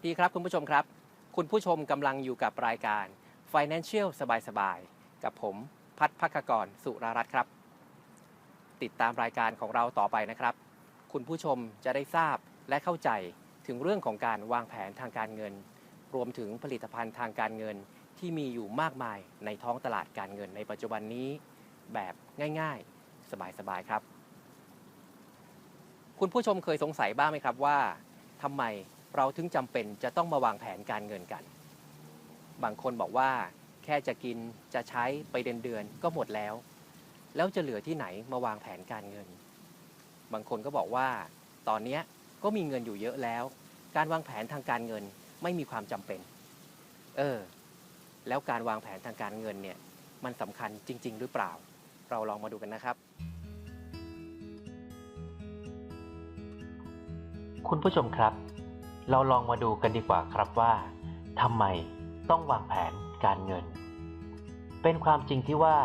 วัสดีครับคุณผู้ชมครับ คุณผู้ชมกำลังอยู่กับรายการ Financial สบายๆ กับผมพัฒพักกรสุรารัตน์ครับ ติดตามรายการของเราต่อไปนะครับ คุณผู้ชมจะได้ทราบและเข้าใจถึงเรื่องของการวางแผนทางการเงิน รวมถึงผลิตภัณฑ์ทางการเงินที่มีอยู่มากมายในท้องตลาดการเงินในปัจจุบันนี้ แบบง่ายๆ สบายๆ ครับ คุณผู้ชมเคยสงสัยบ้างไหมครับว่าทำไม เราถึงจำเป็นจะต้องมาวางแผนการเงินกัน บางคนบอกว่าแค่จะกินจะใช้ไปเดือนเดือนก็หมดแล้ว แล้วจะเหลือที่ไหนมาวางแผนการเงิน บางคนก็บอกว่า ตอนนี้ก็มีเงินอยู่เยอะแล้ว การวางแผนทางการเงินไม่มีความจำเป็น เออ แล้วการวางแผนทางการเงินเนี่ยมันสำคัญจริง ๆ หรือเปล่า เราลองมาดูกันนะครับ คุณผู้ชมครับ เราลองมาดูกันดีกว่าครับว่าทำไมต้องวางแผนการเงิน เป็นความจริงที่ว่า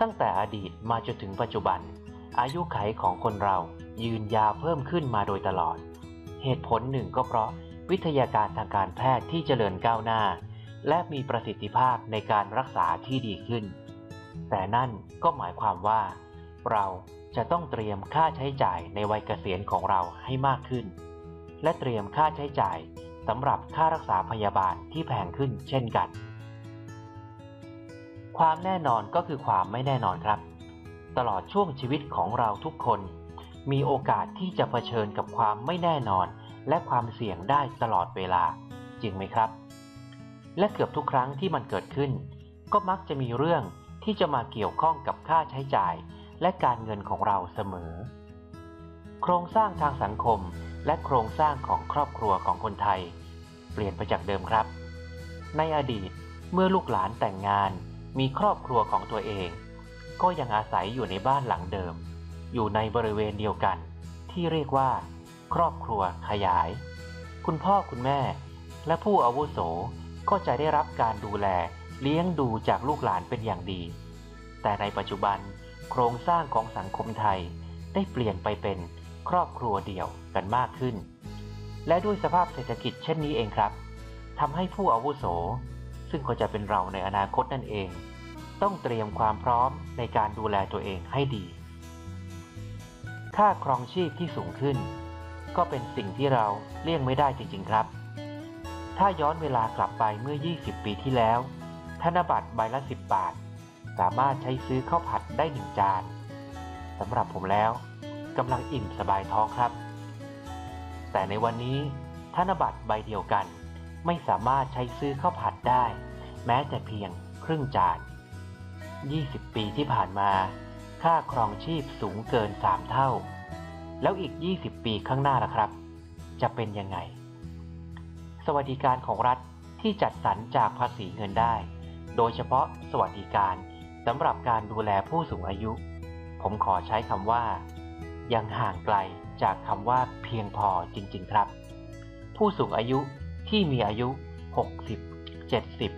ตั้งแต่อดีตมาจนถึงปัจจุบัน อายุไขของคนเรายืนยาวเพิ่มขึ้นมาโดยตลอด เหตุผลหนึ่งก็เพราะวิทยาการทางการแพทย์ที่เจริญก้าวหน้า และมีประสิทธิภาพในการรักษาที่ดีขึ้น แต่นั่นก็หมายความว่า เราจะต้องเตรียมค่าใช้จ่ายในวัยเกษียณของเราให้มากขึ้น และเตรียมค่าใช้จ่ายสำหรับค่ารักษาพยาบาลที่แพงขึ้นเช่นกัน ความแน่นอนก็คือความไม่แน่นอนครับ ตลอดช่วงชีวิตของเราทุกคน มีโอกาสที่จะเผชิญกับความไม่แน่นอน และความเสี่ยงได้ตลอดเวลา จริงไหมครับ และเกือบทุกครั้งที่มันเกิดขึ้น ก็มักจะมีเรื่องที่จะมาเกี่ยวข้องกับค่าใช้จ่าย และการเงินของเราเสมอ โครงสร้างทางสังคม และโครงสร้างของครอบครัวของคนไทย เปลี่ยนไปจากเดิมครับ ในอดีตเมื่อลูกหลานแต่งงานมีครอบครัวของตัวเอง ก็ยังอาศัยอยู่ในบ้านหลังเดิม อยู่ในบริเวณเดียวกัน ที่เรียกว่า ครอบครัวขยาย คุณพ่อคุณแม่ และผู้อาวุโสก็จะได้รับการดูแลเลี้ยงดูจากลูกหลานเป็นอย่างดี แต่ในปัจจุบันโครงสร้างของสังคมไทยได้เปลี่ยนไปเป็น ครอบครัวเดี่ยวกันมากขึ้น และด้วยสภาพเศรษฐกิจเช่นนี้เองครับทำให้ผู้อาวุโส ซึ่งก็จะเป็นเราในอนาคตนั่นเอง ต้องเตรียมความพร้อมในการดูแลตัวเองให้ดี ค่าครองชีพที่สูงขึ้น ก็เป็นสิ่งที่เราเลี่ยงไม่ได้จริง ๆครับ ถ้าย้อนเวลากลับไปเมื่อ 20 ปีที่แล้ว ธนบัตรใบละ 10 บาท สามารถใช้ซื้อข้าวผัดได้หนึ่งจานสำหรับผมแล้ว กำลังอิ่มสบายท้องครับ แต่ในวันนี้ธนบัตรใบเดียวกัน ไม่สามารถใช้ซื้อข้าวผัดได้ แม้แต่เพียงครึ่งจาน 20 ปีที่ผ่านมา ค่าครองชีพสูงเกิน 3 เท่า แล้วอีก 20 ปีข้างหน้าล่ะครับ จะเป็นยังไง สวัสดิการของรัฐที่จัดสรรจากภาษีเงินได้ โดยเฉพาะสวัสดิการสำหรับการดูแลผู้สูงอายุ ผมขอใช้คำว่า ยังห่างไกลจากคำว่าเพียงพอจริง ๆ ครับ ผู้สูงอายุที่มีอายุ 60 70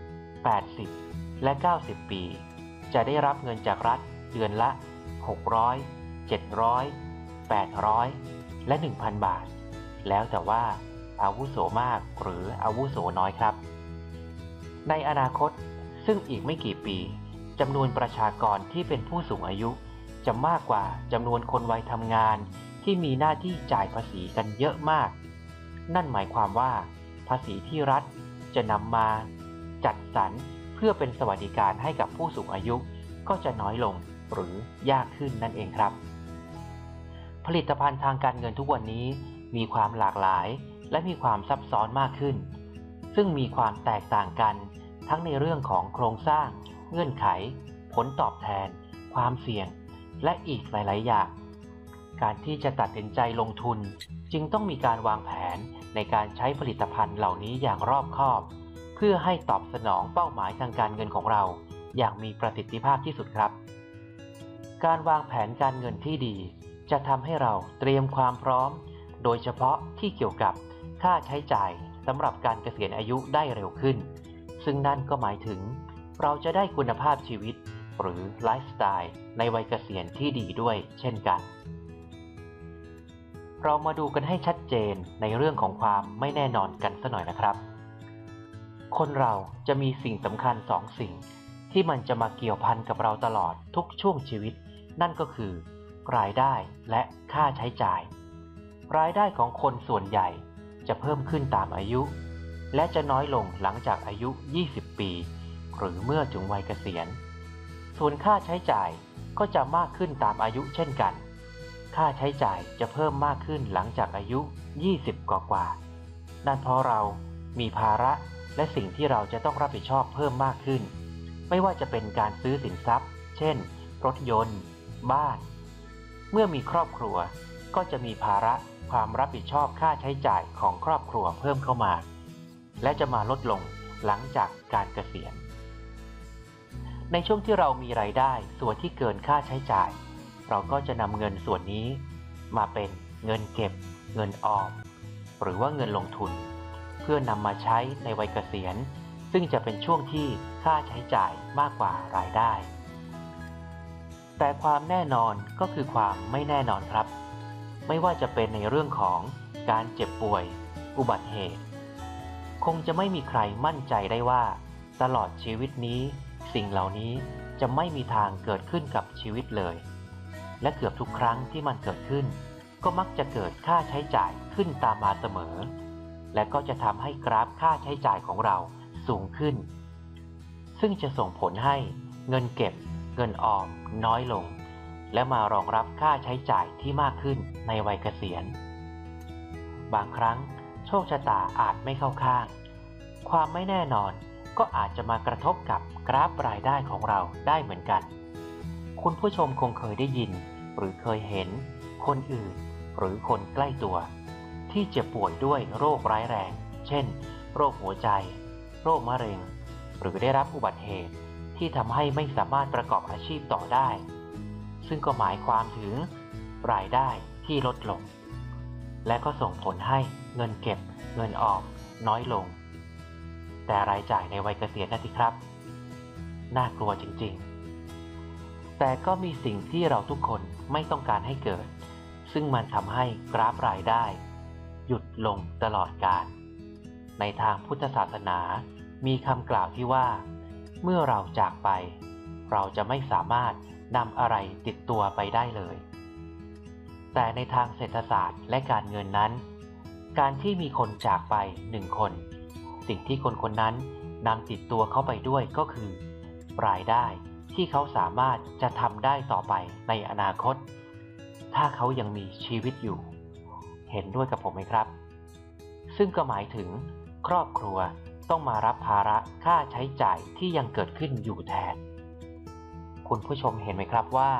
80 และ 90 ปี จะได้รับเงินจากรัฐเดือนละ 600 700 800 และ 1,000 บาท แล้วแต่ว่าอาวุโสมากหรืออาวุโสน้อยครับ ในอนาคตซึ่งอีกไม่กี่ปีจำนวนประชากรที่เป็นผู้สูงอายุ จะมากกว่าจำนวนคนวัยทำงานที่มีหน้าที่จ่ายภาษีกันเยอะมาก นั่นหมายความว่า ภาษีที่รัฐจะนำมาจัดสรรเพื่อเป็นสวัสดิการให้กับผู้สูงอายุก็จะน้อยลงหรือยากขึ้นนั่นเองครับ ผลิตภัณฑ์ทางการเงินทุกวันนี้มีความหลากหลาย และมีความซับซ้อนมากขึ้น ซึ่งมีความแตกต่างกัน ทั้งในเรื่องของโครงสร้าง เงื่อนไข ผลตอบแทน ความเสี่ยง และอีกหลาย ๆ อย่าง การที่จะตัดสินใจลงทุน จึงต้องมีการวางแผนในการใช้ผลิตภัณฑ์เหล่านี้อย่างรอบคอบ เพื่อให้ตอบสนองเป้าหมายทางการเงินของเรา อย่างมีประสิทธิภาพที่สุดครับ การวางแผนการเงินที่ดี จะทำให้เราเตรียมความพร้อม โดยเฉพาะที่เกี่ยวกับค่าใช้จ่ายสำหรับการเกษียณอายุได้เร็วขึ้น ซึ่งนั่นก็หมายถึง เราจะได้คุณภาพชีวิต หรือไลฟ์สไตล์ในวัยเกษียณที่ดีด้วยเช่นกัน เรามาดูกันให้ชัดเจนในเรื่องของความไม่แน่นอนกันสักหน่อยนะครับ คนเราจะมีสิ่งสำคัญสองสิ่ง ที่มันจะมาเกี่ยวพันกับเราตลอดทุกช่วงชีวิต นั่นก็คือ รายได้และค่าใช้จ่าย รายได้ของคนส่วนใหญ่จะเพิ่มขึ้นตามอายุ และจะน้อยลงหลังจากอายุ 20 ปี หรือเมื่อถึงวัยเกษียณ ส่วนค่าใช้จ่ายก็จะมากขึ้นตามอายุเช่นกัน ค่าใช้จ่ายจะเพิ่มมากขึ้นหลังจากอายุ 20 กว่ากว่า นั่นเพราะเรามีภาระและสิ่งที่เราจะต้องรับผิดชอบเพิ่มมากขึ้น ไม่ว่าจะเป็นการซื้อสินทรัพย์ เช่น รถยนต์ บ้าน เมื่อมีครอบครัวก็จะมีภาระความรับผิดชอบค่าใช้จ่ายของครอบครัวเพิ่มเข้ามา และจะมาลดลงหลังจากการเกษียณ ในช่วงที่เรามีรายได้ส่วนที่เกินค่าใช้จ่าย เราก็จะนำเงินส่วนนี้ มาเป็นเงินเก็บ เงินออม หรือว่าเงินลงทุน เพื่อนำมาใช้ในวัยเกษียณ ซึ่งจะเป็นช่วงที่ค่าใช้จ่ายมากกว่ารายได้ แต่ความแน่นอนก็คือความไม่แน่นอนครับ ไม่ว่าจะเป็นในเรื่องของการเจ็บป่วย อุบัติเหตุ คงจะไม่มีใครมั่นใจได้ว่า ตลอดชีวิตนี้ สิ่งเหล่านี้จะไม่มีทางเกิดขึ้นกับชีวิตเลย และเกือบทุกครั้งที่มันเกิดขึ้น ก็มักจะเกิดค่าใช้จ่ายขึ้นตามมาเสมอ และก็จะทำให้กราฟค่าใช้จ่ายของเราสูงขึ้น ซึ่งจะส่งผลให้เงินเก็บ เงินออมน้อยลง และมารองรับค่าใช้จ่ายที่มากขึ้นในวัยเกษียณ บางครั้งโชคชะตาอาจไม่เข้าข้าง ความไม่แน่นอน ก็อาจจะมากระทบกับกราฟรายได้ของเราได้เหมือนกัน คุณผู้ชมคงเคยได้ยิน หรือเคยเห็น คนอื่น หรือคนใกล้ตัว ที่เจ็บป่วยด้วยโรคร้ายแรง เช่น โรคหัวใจ โรคมะเร็ง หรือได้รับอุบัติเหตุที่ทำให้ไม่สามารถประกอบอาชีพต่อได้ ซึ่งก็หมายความถึง รายได้ที่ลดลง และก็ส่งผลให้เงินเก็บ เงินออมน้อยลง แต่รายจ่ายในวัยเกษียณนั่นสิครับ น่ากลัวจริงๆ แต่ก็มีสิ่งที่เราทุกคนไม่ต้องการให้เกิด ซึ่งมันทำให้กราฟรายได้ หยุดลงตลอดกาลในทางพุทธศาสนา มีคำกล่าวที่ว่า เมื่อเราจากไป เราจะไม่สามารถนำอะไรติดตัวไปได้เลย แต่ในทางเศรษฐศาสตร์และการเงินนั้น การที่มีคนจากไปหนึ่งคน สิ่งที่คนคนนั้นนำติดตัวเข้าไปด้วยก็คือ รายได้ที่เขาสามารถจะทำได้ต่อไปในอนาคต ถ้าเขายังมีชีวิตอยู่ เห็นด้วยกับผมไหมครับ ซึ่งก็หมายถึง ครอบครัวต้องมารับภาระค่าใช้จ่ายที่ยังเกิดขึ้นอยู่แทน คุณผู้ชมเห็นไหมครับว่า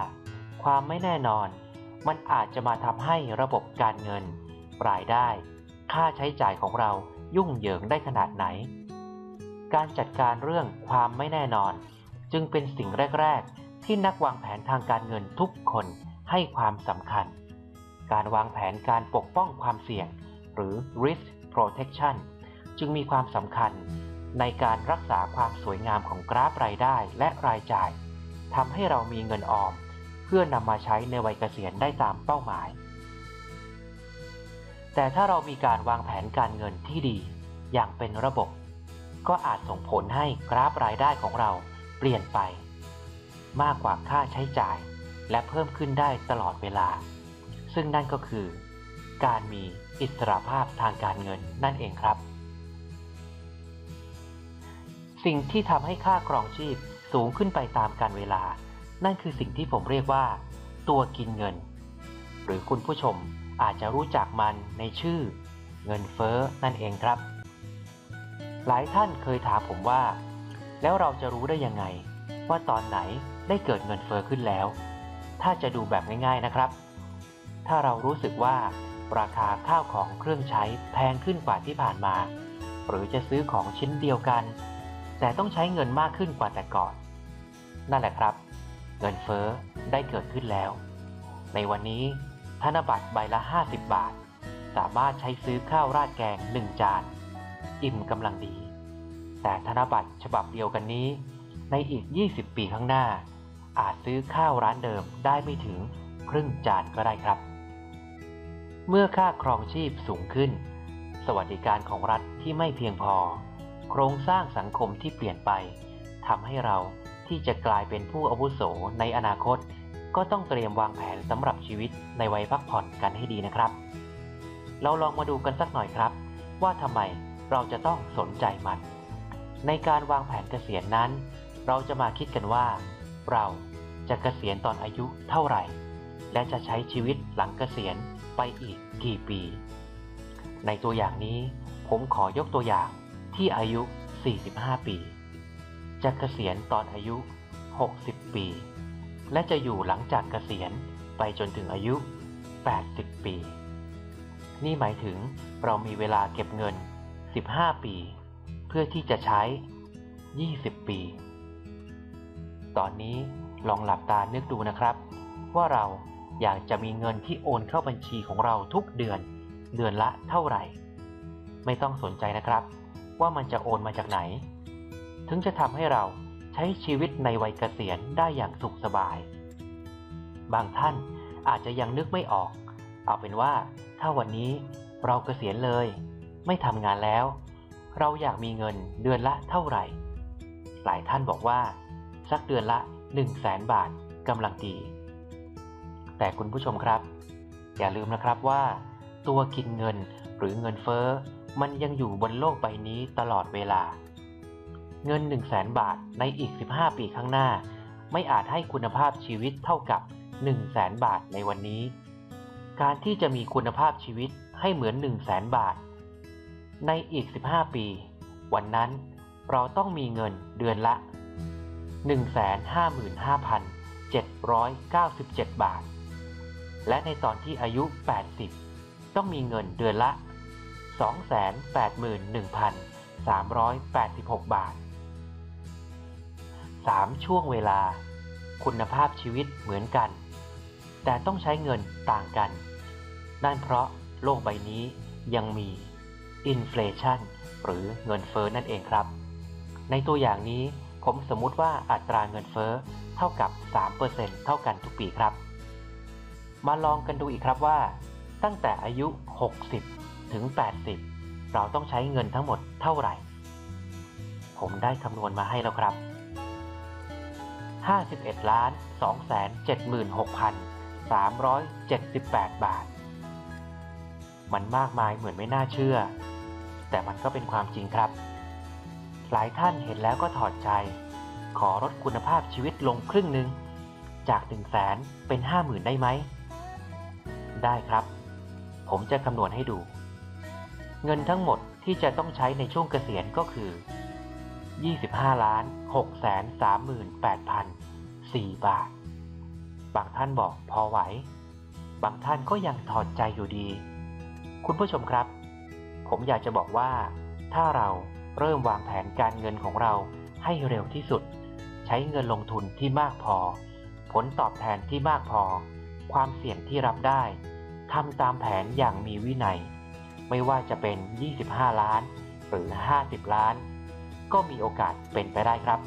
ความไม่แน่นอนมันอาจจะมาทำให้ระบบการเงิน รายได้ ค่าใช้จ่ายของเรา ยุ่งเหยิงได้ขนาดไหน การจัดการเรื่องความไม่แน่นอน จึงเป็นสิ่งแรก ๆ ที่นักวางแผนทางการเงินทุกคนให้ความสำคัญ การวางแผนการปกป้องความเสี่ยง หรือ risk protection จึงมีความสำคัญในการรักษาความสวยงามของกราฟรายได้และรายจ่ายทำให้เรามีเงินออม เพื่อนำมาใช้ในวัยเกษียณได้ตามเป้าหมาย แต่ถ้าเรามีการวางแผนการเงินที่ดี อย่างเป็นระบบ ก็อาจส่งผลให้กราฟรายได้ของเราเปลี่ยนไป มากกว่าค่าใช้จ่าย และเพิ่มขึ้นได้ตลอดเวลา ซึ่งนั่นก็คือ การมีอิสรภาพทางการเงินนั่นเองครับ สิ่งที่ทำให้ค่าครองชีพสูงขึ้นไปตามกาลเวลา นั่นคือสิ่งที่ผมเรียกว่า ตัวกินเงิน หรือคุณผู้ชม อาจจะรู้จักมันในชื่อ เงินเฟ้อนั่นเองครับ หลายท่านเคยถามผมว่า แล้วเราจะรู้ได้ยังไง ว่าตอนไหนได้เกิดเงินเฟ้อขึ้นแล้ว ถ้าจะดูแบบง่ายๆนะครับ ถ้าเรารู้สึกว่าราคาข้าวของเครื่องใช้แพงขึ้นกว่าที่ผ่านมา หรือจะซื้อของชิ้นเดียวกัน แต่ต้องใช้เงินมากขึ้นกว่าแต่ก่อน นั่นแหละครับ เงินเฟ้อได้เกิดขึ้นแล้ว ในวันนี้ ธนบัตรใบละ 50 บาท สามารถใช้ซื้อข้าวราดแกง 1 จาน อิ่มกำลังดี แต่ธนบัตรฉบับเดียวกันนี้ ในอีก 20 ปีข้างหน้า อาจซื้อข้าวร้านเดิมได้ไม่ถึงครึ่งจานก็ได้ครับ เมื่อค่าครองชีพสูงขึ้น สวัสดิการของรัฐที่ไม่เพียงพอ โครงสร้างสังคมที่เปลี่ยนไปทำให้เราที่จะกลายเป็นผู้อาวุโสในอนาคต ก็ต้องเตรียมวางแผนสำหรับชีวิตในวัยพักผ่อนกันให้ดีนะครับ เราลองมาดูกันสักหน่อยครับ ว่าทำไมเราจะต้องสนใจมัน ในการวางแผนเกษียณนั้น เราจะมาคิดกันว่า เราจะเกษียณตอนอายุเท่าไหร่ และจะใช้ชีวิตหลังเกษียณไปอีกกี่ปี ในตัวอย่างนี้ผมขอยกตัวอย่างที่อายุ 45 ปี จะเกษียณตอนอายุ 60 ปี และจะอยู่หลังจากเกษียณไปจนถึงอายุ 80 ปี นี่หมายถึงเรามีเวลาเก็บเงิน 15 ปี เพื่อที่จะใช้ 20 ปี ตอนนี้ลองหลับตานึกดูนะครับ ว่าเราอยากจะมีเงินที่โอนเข้าบัญชีของเราทุกเดือน เดือนละเท่าไหร่ ไม่ต้องสนใจนะครับ ว่ามันจะโอนมาจากไหน ถึงจะทำให้เรา ช้ชีวิตในวัยเกษียณได้อย่างสุขสบาย บางท่านอาจจะยังนึกไม่ออก เอาเป็นว่าถ้าวันนี้เราเกษียณเลย ไม่ทำงานแล้ว เราอยากมีเงินเดือนละเท่าไหร่ หลายท่านบอกว่า สักเดือนละ1 0 0 0 0แสนบาทกำลังดี แต่คุณผู้ชมครับ อย่าลืมนะครับว่า ตัวกินเงินหรือเงินเฟ้อมันยังอยู่บนโลกใบนี้ตลอดเวลา เงิน 1 0 0 0 0แสนบาทในอีก 15 ปีข้างหน้า ไม่อาจให้คุณภาพชีวิตเท่ากับ 1 0 0 0 0แสนบาทในวันนี้ การที่จะมีคุณภาพชีวิตให้เหมือน 1 0 0 0 0แสนบาท ในอีก 15 ปี วันนั้นเราต้องมีเงินเดือนละ 155,797 บาท และในตอนที่อายุ 80 ต้องมีเงินเดือนละ 281,386 บาท 3 ช่วงเวลา คุณภาพชีวิตเหมือนกัน แต่ต้องใช้เงินต่างกัน นั่นเพราะโลกใบนี้ยังมีอินฟลชันหรือเงินเฟ้อนั่นเองครับ ในตัวอย่างนี้ผมสมมุติว่าอัตราเงินเฟ้อเท่ากับ 3%เท่ากันทุกปีครับ มาลองกันดูอีกครับว่า ตั้งแต่อายุ 60 ถึง 80 เราต้องใช้เงินทั้งหมดเท่าไหร่ ผมได้คำนวณมาให้แล้วครับ 51ล้าน276,378 บาท มันมากมายเหมือนไม่น่าเชื่อ แต่มันก็เป็นความจริงครับ หลายท่านเห็นแล้วก็ถอดใจ ขอลดคุณภาพชีวิตลงครึ่งหนึ่ง จาก 1 0 0 0 0แสนเป็น 50,000 ได้ไหม ได้ครับ ผมจะคำนวณให้ดู เงินทั้งหมดที่จะต้องใช้ในช่วงเกษียณก็คือ 25ล้าน6 3 8 4บาท บางท่านบอกพอไหว บางท่านก็ยังถอดใจอยู่ดี คุณผู้ชมครับ ผมอยากจะบอกว่า ถ้าเราเริ่มวางแผนการเงินของเราให้เร็วที่สุด ใช้เงินลงทุนที่มากพอ ผลตอบแทนที่มากพอ ความเสี่ยงที่รับได้ทำตามแผนอย่างมีวินัย ไม่ว่าจะเป็น 25 ล้านหรือ 50 ล้าน ก็มีโอกาสเป็นไปได้ครับ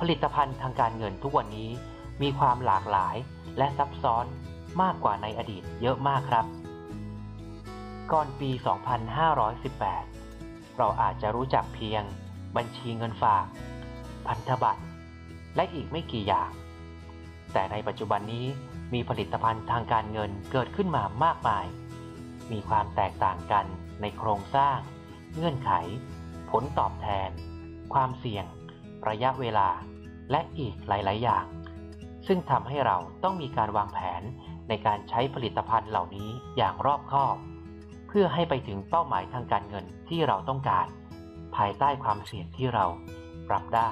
ผลิตภัณฑ์ทางการเงินทุกวันนี้มีความหลากหลายและซับซ้อนมากกว่าในอดีตเยอะมากครับ ก่อนปี 2518 เราอาจจะรู้จักเพียง บัญชีเงินฝาก พันธบัตร และอีกไม่กี่อย่าง แต่ในปัจจุบันนี้มีผลิตภัณฑ์ทางการเงินเกิดขึ้นมามากมาย มีความแตกต่างกันในโครงสร้าง เงื่อนไข ผลตอบแทน ความเสี่ยง ระยะเวลา และอีกหลาย ๆ อย่าง ซึ่งทำให้เราต้องมีการวางแผนในการใช้ผลิตภัณฑ์เหล่านี้อย่างรอบคอบ เพื่อให้ไปถึงเป้าหมายทางการเงินที่เราต้องการ ภายใต้ความเสี่ยงที่เราปรับได้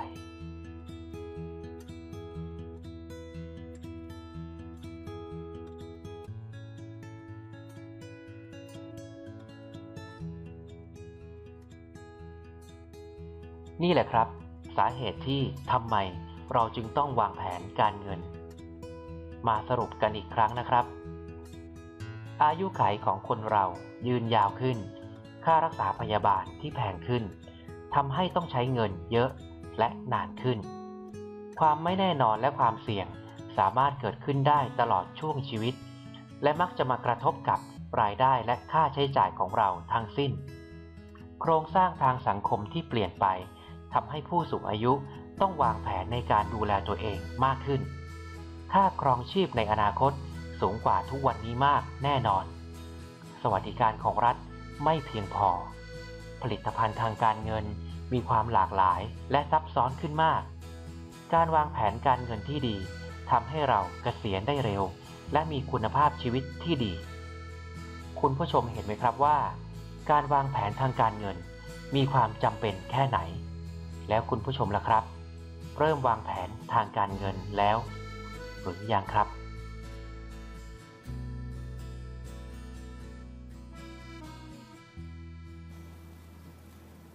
นี่แหละครับ สาเหตุที่ทำไมเราจึงต้องวางแผนการเงิน มาสรุปกันอีกครั้งนะครับ อายุขัยของคนเรายืนยาวขึ้น ค่ารักษาพยาบาลที่แพงขึ้นทำให้ต้องใช้เงินเยอะและนานขึ้น ความไม่แน่นอนและความเสี่ยงสามารถเกิดขึ้นได้ตลอดช่วงชีวิต และมักจะมากระทบกับรายได้และค่าใช้จ่ายของเราทั้งสิ้น โครงสร้างทางสังคมที่เปลี่ยนไป ทำให้ผู้สูงอายุต้องวางแผนในการดูแลตัวเองมากขึ้น ค่าครองชีพในอนาคตสูงกว่าทุกวันนี้มากแน่นอน สวัสดิการของรัฐไม่เพียงพอ ผลิตภัณฑ์ทางการเงินมีความหลากหลายและซับซ้อนขึ้นมาก การวางแผนการเงินที่ดีทำให้เราเกษียณได้เร็ว และมีคุณภาพชีวิตที่ดี คุณผู้ชมเห็นไหมครับว่า การวางแผนทางการเงินมีความจำเป็นแค่ไหน แล้วคุณผู้ชมล่ะครับ เริ่มวางแผนทางการเงินแล้ว หรือยังครับ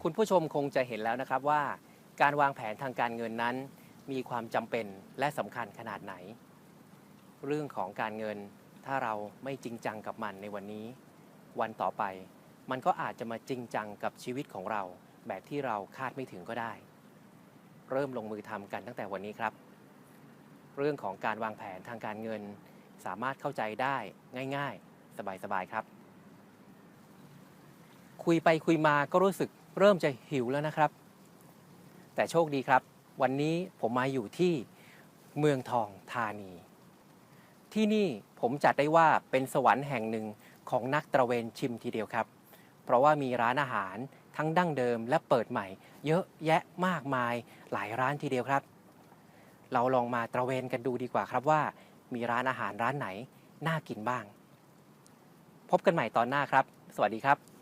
คุณผู้ชมคงจะเห็นแล้วนะครับว่า การวางแผนทางการเงินนั้น มีความจำเป็นและสำคัญขนาดไหน เรื่องของการเงินถ้าเราไม่จริงจังกับมันในวันนี้ วันต่อไปมันก็อาจจะมาจริงจังกับชีวิตของเราแบบที่เราคาดไม่ถึงก็ได้ เริ่มลงมือทำกันตั้งแต่วันนี้ครับ เรื่องของการวางแผนทางการเงิน สามารถเข้าใจได้ง่าย ๆ สบายๆครับ คุยไปคุยมาก็รู้สึกเริ่มจะหิวแล้วนะครับ แต่โชคดีครับ วันนี้ผมมาอยู่ที่เมืองทองธานี ที่นี่ผมจัดได้ว่าเป็นสวรรค์แห่งหนึ่งของนักตระเวนชิมทีเดียวครับ เพราะว่ามีร้านอาหารทั้งดั้งเดิมและเปิดใหม่ เยอะแยะมากมายหลายร้านทีเดียวครับ เราลองมาตระเวนกันดูดีกว่าครับว่า มีร้านอาหารร้านไหนน่ากินบ้าง พบกันใหม่ตอนหน้าครับ สวัสดีครับ